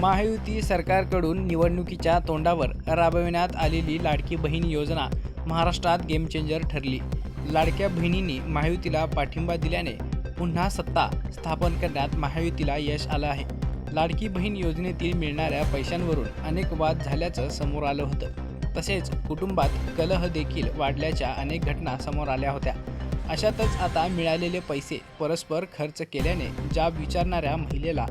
महायुती सरकारकडून निवडणुकीच्या तोंडावर राबविण्यात आलेली लाडकी बहीण योजना महाराष्ट्रात गेम चेंजर ठरली. लाडक्या बहिणींनी महायुतीला पाठिंबा दिल्याने पुन्हा सत्ता स्थापन करण्यात महायुतीला यश आलं आहे. लाडकी बहीण योजनेतील मिळणाऱ्या पैशांवरून अनेक वाद झाल्याचं समोर आलं होतं. तसेच कुटुंबात कलह देखील वाढल्याच्या अनेक घटना समोर आल्या होत्या. अशातच आता मिळालेले पैसे परस्पर खर्च केल्याने जाब विचारणाऱ्या महिलेला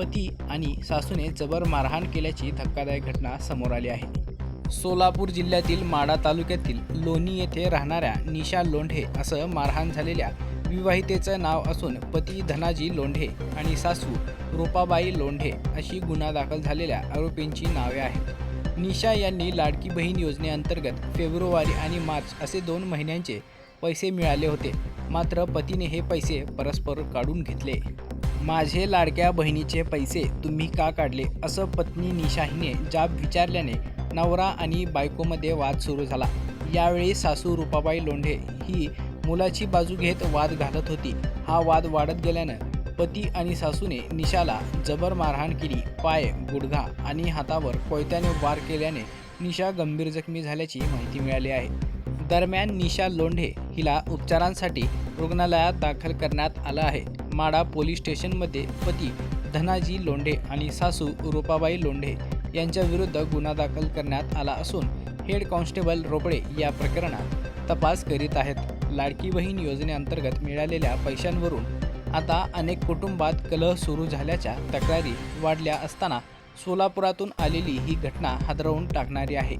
पती आणि सासूने जबर मारहाण केल्याची धक्कादायक घटना समोर आली आहे. सोलापूर जिल्ह्यातील माडा तालुक्यातील लोणी येथे राहणाऱ्या निशा लोंढे असं मारहाण झालेल्या विवाहितेचं नाव असून पती धनाजी लोंढे आणि सासू रूपाबाई लोंढे अशी गुन्हा दाखल झालेल्या आरोपींची नावे आहेत. निशा यांनी लाडकी बहीण योजनेअंतर्गत फेब्रुवारी आणि मार्च असे दोन महिन्यांचे पैसे मिळाले होते. मात्र पतीने हे पैसे परस्पर काढून घेतले. माझे लाडक्या बहिणीचे पैसे तुम्ही का काढले? असं पत्नी निशाहीने जाब विचारल्याने नवरा आणि बायकोमध्ये वाद सुरू झाला. यावेळी सासू रूपाबाई लोंढे ही मुलाची बाजू घेत वाद घालत होती. हा वाद वाढत गेल्यानं पती आणि सासूने निशाला जबर मारहाण केली. पाय गुडघा आणि हातावर कोयत्याने वार केल्याने निशा गंभीर जखमी झाल्याची माहिती मिळाली आहे. दरम्यान निशा लोंढे हिला उपचारांसाठी रुग्णालयात दाखल करण्यात आलं आहे. माडा पोलीस स्टेशनमध्ये पती धनाजी लोंढे आणि सासू रूपाबाई लोंढे यांच्याविरुद्ध गुन्हा दाखल करण्यात आला असून हेड कॉन्स्टेबल रोपडे या प्रकरणात तपास करीत आहेत. लाडकी बहीण योजनेअंतर्गत मिळालेल्या पैशांवरून आता अनेक कुटुंबात कलह सुरू झाल्याच्या तक्रारी वाढल्या असताना सोलापुरातून आलेली ही घटना हादरवून टाकणारी आहे.